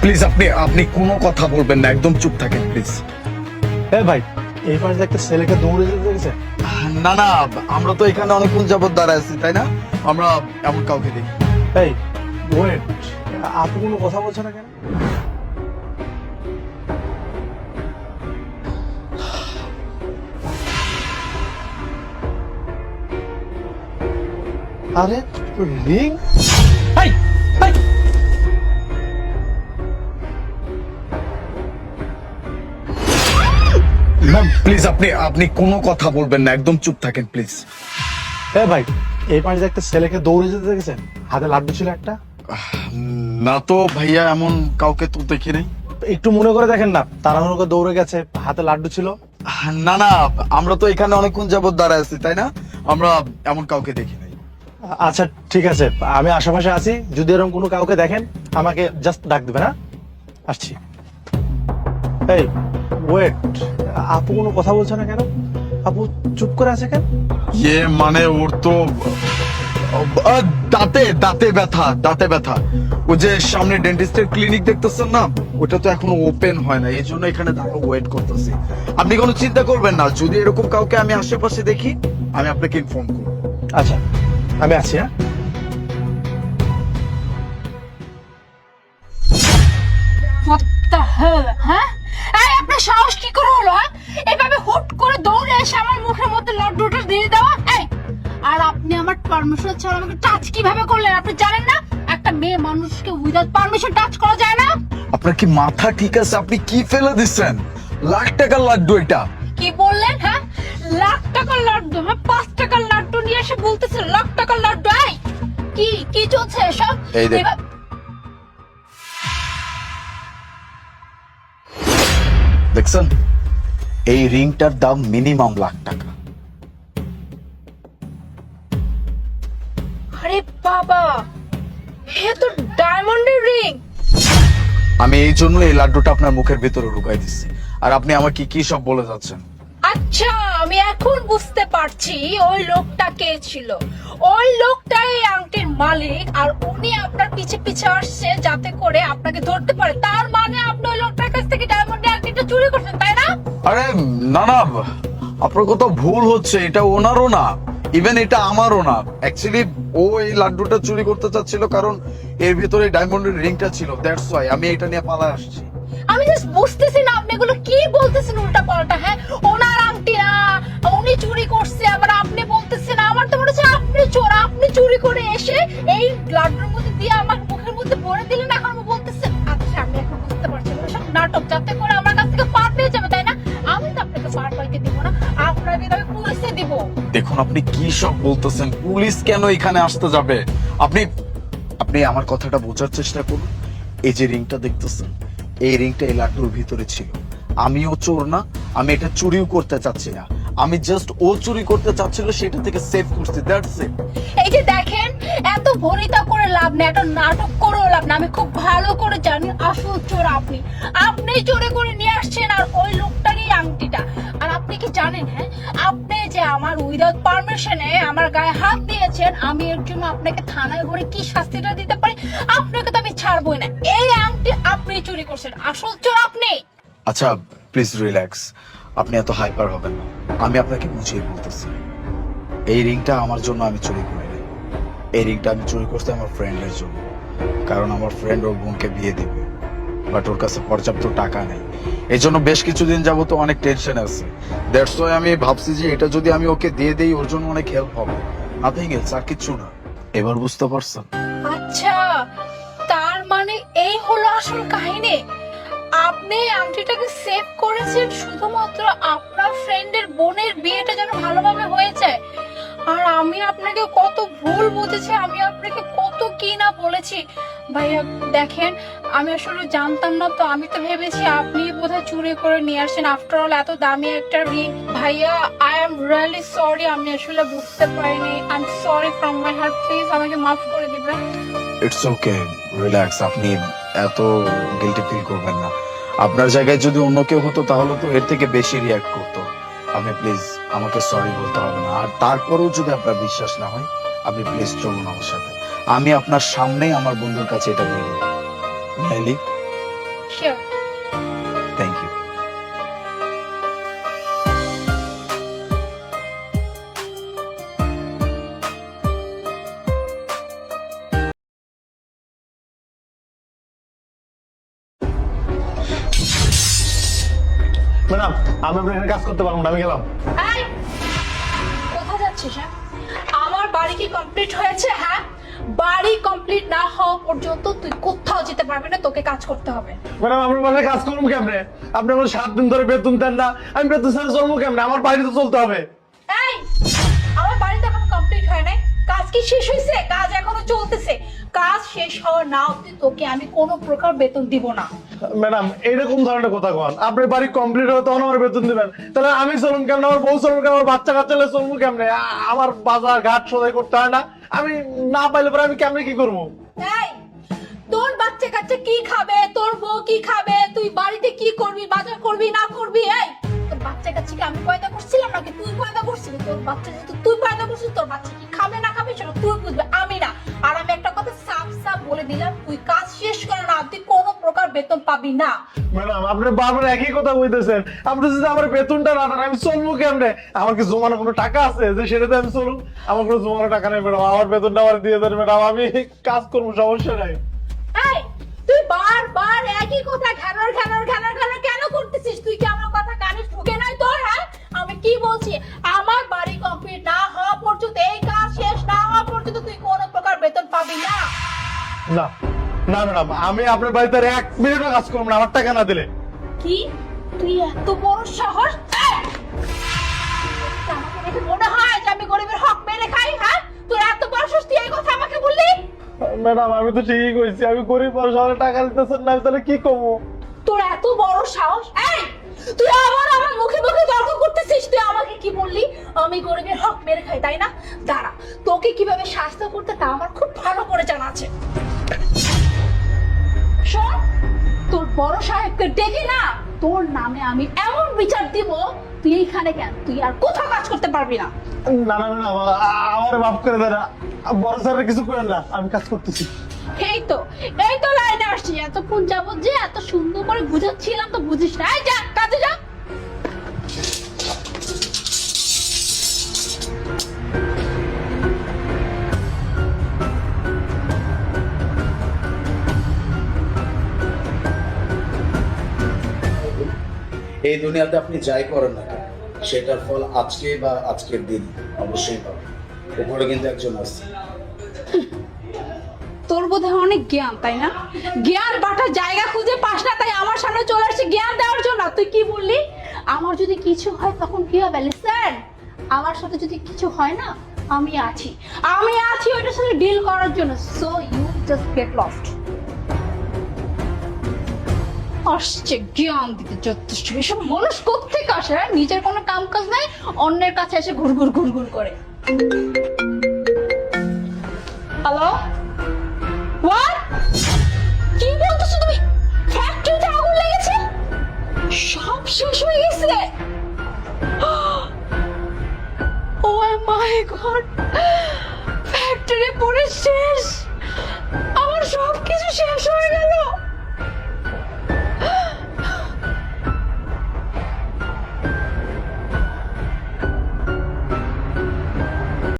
Please আপনি আপনি কোনো কথা বলবেন না একদম চুপ থাকেন প্লিজ হ্যাঁ ভাই এই পাশে একটা ছেলেকে দৌড়ে যেতে না না আমরা তো এখানে অনেকক্ষণ যাবত দাঁড়ায় আছি তাই না? আমরা এমন কাউকে দেখি এই ওয়েট আপনি কোনো কথা বলছেন না কেন? আরে রিং এই, এই, ম্যাম প্লিজ আপনি আপনি কোনো কথা বলবেন না। একদম চুপ থাকেন প্লিজ হ্যাঁ ভাই এই পাশে একটা ছেলেকে দৌড়ে যেতে দেখেছেন? হাতে লাড্ডু ছিল একটা? না তো ভাইয়া এমন কাউকে তো দেখি নাই। একটু মনে করে দেখেন না তাড়াহুড়ো করে দৌড়ে গেছে হাতে লাড্ডু ছিল। না না আমরা তো এখানে অনেকক্ষণ যাবত দাঁড়ায় আছি তাই না? আমরা এমন কাউকে দেখি নাই। আচ্ছা ঠিক আছে আমি আশেপাশে আছি যদি এরকম কোনো কাউকে দেখেন আমাকে জাস্ট ডাক দেবেন হ্যাঁ? আসছি। এই ওয়েট আপু কোনো কথা বলছে না কেন? আপু চুপ করে আছে কেন? ইয়ে মানে ওর তো দাঁতে দাঁতে ব্যথা দাঁতে ব্যথা। ও যে সামনে ডেন্টিস্টের ক্লিনিক দেখতেছেন না? ওটা তো এখনও ওপেন হয় না এই জন্য এখানে দাঁড়া ওয়েট করতেছি। আপনি কোনো চিন্তা করবেন না যদি এরকম কাউকে আমি আশেপাশে দেখি আমি আপনাকে ইনফর্ম করব। আচ্ছা আমি আছি হ্যাঁ? What the hell, হ্যাঁ? এই আপনার সাহস কি করে হলো হ্যাঁ? এভাবে হুট করে দৌড়ে এসে আমার মুখের মধ্যে লড্ডুটা দিয়ে দেওয়া এই আর আপনি আমার পারমিশন ছাড়া আমাকে টাচ কীভাবে করলেন আপনি জানেন না? একটা মেয়ে মানুষকে উইদাউট পারমিশন টাচ করা যায় না। আপনার কি মাথা ঠিক আছে? আপনি কি ফেলে দিচ্ছেন? লাখ টাকার লাড্ডু এটা। কি বললেন হ্যাঁ? লাখ টাকার লাড্ডু হ্যাঁ? পাঁচ টাকার লাড্ডু নিয়ে এসে বলতেছে লাখ টাকার লাড্ডু এই কি কি চলছে এসব? এই দেখ। দেখছেন? এই রিংটার দাম মিনিমাম লাখ টাকা। আরে বাবা হে তো ডায়মন্ডের রিং। আমি এই জন্য এই লাড্ডুটা আপনার মুখের ভিতরে ঢুকাই দিচ্ছি। আর আপনি আমাকে কি সব বলে যাচ্ছেন? আচ্ছা আমি এখন বুঝতে পারছি ওই লোকটা কে ছিল। ওই লোকটাই এই আংটির মালিক আর উনি আপনার পিছে পিছে আসছে যাতে করে আপনাকে ধরতে পারে। তার মানে আপনি ওই লোকটার আরে, না না, আপনার কোথাও ভুল হচ্ছে, এটা ওনারও না ইভেন এটা আমারও না। অ্যাকচুয়ালি ও এই লাড্ডুটা চুরি করতে চাচ্ছিল কারণ এর ভিতরে ডায়মন্ডের রিংটা ছিল দ্যাটস ওয়াই আমি এটা নিয়ে পালায় আসছি। আমি জাস্ট বুঝতেছি না আপনি এগুলো কি বলতেছেন উল্টা পাল্টা হ্যাঁ? ওনার আংটি না, উনি চুরি করছে, আবার আপনি বলতেছেন, আমার তো মনে হচ্ছে আপনি চোর, আপনি চুরি করে এসে এই লাড্ডুর মধ্যে দিয়ে আমার মুখের মধ্যে ভরে দিলেন, এখন বলতেছেন আচ্ছা আমি এখন বুঝতে পারছি, এগুলো সব নাটক, যাতে করে আমার দেখুন আপনি কি সব বলতেছেন? পুলিশ কেন এখানে আসতে যাবে? আপনি আপনি আমার কথাটা বোঝার চেষ্টা করুন। এই যে রিংটা দেখতেছেন, এই রিংটা এই লাড্ডুর ভিতরে ছিল। আমিও চোর না, আমি এটা চুরিও করতে চাচ্ছি না। আমি জাস্ট ও চুরি করতে চাচ্ছিল, সেটা থেকে সেভ করছি দ্যাটস ইট এই যে দেখেন এত ভরিতা করে লাভ নেই, এত নাটক করেও লাভ না আমি খুব ভালো করে জানি, আসল চোর আপনি। আপনি চোরে করে নিয়ে আসছেন আর ওই লোকটারই আংটিটা। আর আপনি কি জানেন হ্যাঁ? আপনি যে আমার উইদাউট পারমিশনে আমার গায়ে হাত দিয়েছেন, আমি এর জন্য আপনাকে থানায় ভরে কি শাস্তিটা দিতে পারি? আপনাকে তো আমি ছাড়বই না। এই আংটি আপনি চুরি করছেন। আসল চোর আপনি! আচ্ছা প্লিজ রিল্যাক্স আপনি এত হাইপার হবেন না। আমি আপনাকে বুঝিয়ে বলতেছি। এই রিংটা আমার জন্য আমি চুরি করি। এই রিংটা আমি চুরি করছি আমার ফ্রেন্ডের জন্য। কারণ আমার ফ্রেন্ড ওর বোনকে বিয়ে দেবে। বাট ওর কাছে পর্যাপ্ত টাকা নেই। এই জন্য বেশ কিছুদিন যাব তো অনেক টেনশন আছে। দ্যাটস ওয়াই আমি ভাবছি যে এটা যদি আমি ওকে দিয়ে দেই, ওর জন্য অনেক হেল্প হবে। নাথিং এলস আর কিচ্ছু না। এবার বুঝতে পারছেন? আচ্ছা তার মানে এই হলো আসল কাহিনী? আপনি আংটিটাকে সেভ করেছেন শুধুমাত্র আপনার ফ্রেন্ডের বোনের বিয়েটা যেন ভালোভাবে হয়ে যায়? আর আমি আপনাকে কত ভুল বুঝেছি, আমি আপনাকে কত কি না বলেছি। ভাইয়া, দেখেন, আমি আসলে জানতাম না তো, আমি তো ভেবেছি আপনি বোধহয় চুরি করে নিয়ে আসেন। আফটার অল এত দামি একটা রিং ভাইয়া আই এম রিয়েলি সরি আমি আসলে বুঝতে পারিনি। I am sorry from my heart please আমাকে মাফ করে দিবেন। ইটস ওকে রিল্যাক্স আপনি এত গিলটি ফিল করবেন না। আপনার জায়গায় যদি অন্য কেউ হতো, তাহলে তো এর থেকে বেশি রিয়াক্ট করতো। আপনি প্লিজ আমাকে সরি বলতে হবে না। আর তারপরেও যদি আপনার বিশ্বাস না হয়, আপনি প্লিজ চলুন আমার সাথে। আমি আপনার সামনেই আমার বন্ধুর কাছে এটা দিয়ে দেবো মেহেলি শিওর ম্যাডাম আমি আপনার এখানে কাজ করতে পারব না আমি গেলাম। এই, কোথায় যাচ্ছিস হ্যাঁ? আমার বাড়ি কি কমপ্লিট হয়েছে হ্যাঁ? বাড়ি কমপ্লিট না হওয়া পর্যন্ত তুই কোথাও যেতে পারবি না তোকে কাজ করতে হবে। ম্যাডাম বাসায় কাজ করব কেমনে? আপনি আমার সাত দিন ধরে বেতন দেন না আমি বেতন ছাড়া চলবো কেমনে? আমার বাড়ি তো চলতে হবে। এই আমার বাড়িতে এখন কমপ্লিট হয় নাই। কাজ কি শেষ হয়েছে? কাজ এখনও চলতেছে। কাজ শেষ হওয়ার না অব্দি তোকে আমি কোনো প্রকার বেতন দিব না। ম্যাডাম এইরকম ধরনের কথা কন। আপনার বাড়ি কমপ্লিট হবে তখন আমার বেতন দিবেন। তাহলে আমি চলুন কেমন? আমার বউ চলুন কেমন? আমার বাচ্চা কাচ্চা চলবো কেমনে? আমার বাজার ঘাট সদাই করতে হয় না। আমি না পাইলে পরে আমি কেমনে কি করব? তোর বাচ্চা কাচ্চা কি খাবে? তোর বউ কি খাবে? তুই বাড়িতে কি করবি? বাজার করবি? না করবি? এই তোর বাচ্চা কাচ্চাকে আমি পয়দা করছিলাম নাকি তুই পয়দা করছিলি? তোর বাচ্চা যেহেতু পাবি না। ম্যাডাম আপনি বারবার একই কথা বলতেছেন। আপনি যদি আমার বেতনটা না দেন আমি চলবো কেমনে? আমার কি জমানো কোনো টাকা আছে? যে সেটাতে আমি চলুন আমার কোনো জমানো টাকা নেই ম্যাডাম। আমার বেতনটা আমার দিয়ে দেন ম্যাডাম। আমি কাজ করব সমস্যা নাই। তুই বারবার একই কথা ঘ্যানর ঘ্যানর ঘ্যানর ঘ্যানর কেন করতেছিস? তুই কি আমার কথা কানে ঢুকে নাই তোর হ্যাঁ? আমি কি বলছি? আমার বাড়ি কমপ্লিট না হওয়া পর্যন্ত এই কাজ শেষ না হওয়া পর্যন্ত তুই কোনো প্রকার বেতন পাবি না। না। না ম্যাডাম আমি আপনার বাড়িতে আর এক মিনিটও কাজ করব না আমার টাকা না দিলে। কি? তুই এত বড় সাহস মনে হয় যে আমি গরিবের হক মেরে খাই হ্যাঁ? তোর এত বড় সাহস তুই এই কথা আমাকে বললি? ম্যাডাম আমি তো ঠিকই কইছি আমি গরিব মানুষ আমার টাকা দিতেছেন না তাহলে কি করব? তোর এত বড় সাহস? এই! তুই আবার আমার মুখে মুখে তর্ক করতেছিস তুই আমাকে কি বললি? আমি গরিবের হক মেরে খাই তাই না? দাঁড়া তোকে কীভাবে শাস্তি করতে তা আমার খুব ভালো করে জানা আছে। বড় সাহেবকে ডেকে না তোর নামে আমি এমন বিচার দিব তুই এইখানে কেন? তুই আর কোথাও কাজ করতে পারবি না। না না না আমার মাফ করে দেন বড় স্যারের কিছু করেন না আমি কাজ করতেছি। এই তো এই তো লাইনে আসছি এতক্ষণ যাব যে এত সুন্দর করে বুঝাচ্ছিলাম তো বুঝিস না। এই যা এই দুনিয়াতে আপনি যাই করেন না সেটার ফল আজকে বা আজকের দিন অবশ্যই পাবেন। উপরে কিন্তু একজন আছে। তোর বোধহয় অনেক জ্ঞান, তাই না? জ্ঞান বাটার জায়গা খুঁজে পাস না, তাই আমার সামনে চলে আসছে জ্ঞান দেওয়ার জন্য। তুই কি বললি? আমার যদি কিছু হয় তখন কি হবে? স্যার আমার সাথে যদি কিছু হয় না, আমি আছি। আমি আছি ওইটার সাথে ডিল করার জন্য। So you just get lost আসছে, জ্ঞান দিতে যথেষ্ট। এসব মানুষ কোথেকে আসে? হ্যাঁ? নিজের কোনো কাম কাজ নাই, অন্যের কাছে এসে ঘুর ঘুর ঘুর ঘুর করে। হ্যালো হোয়াট কি বলতেছো তুমি? ফ্যাক্টরিতে আগুন লেগেছে? সব শেষ হয়ে গেছে। ও মাই গড ফ্যাক্টরি পুরো শেষ। আমার সব কিছু শেষ হয়ে গেল।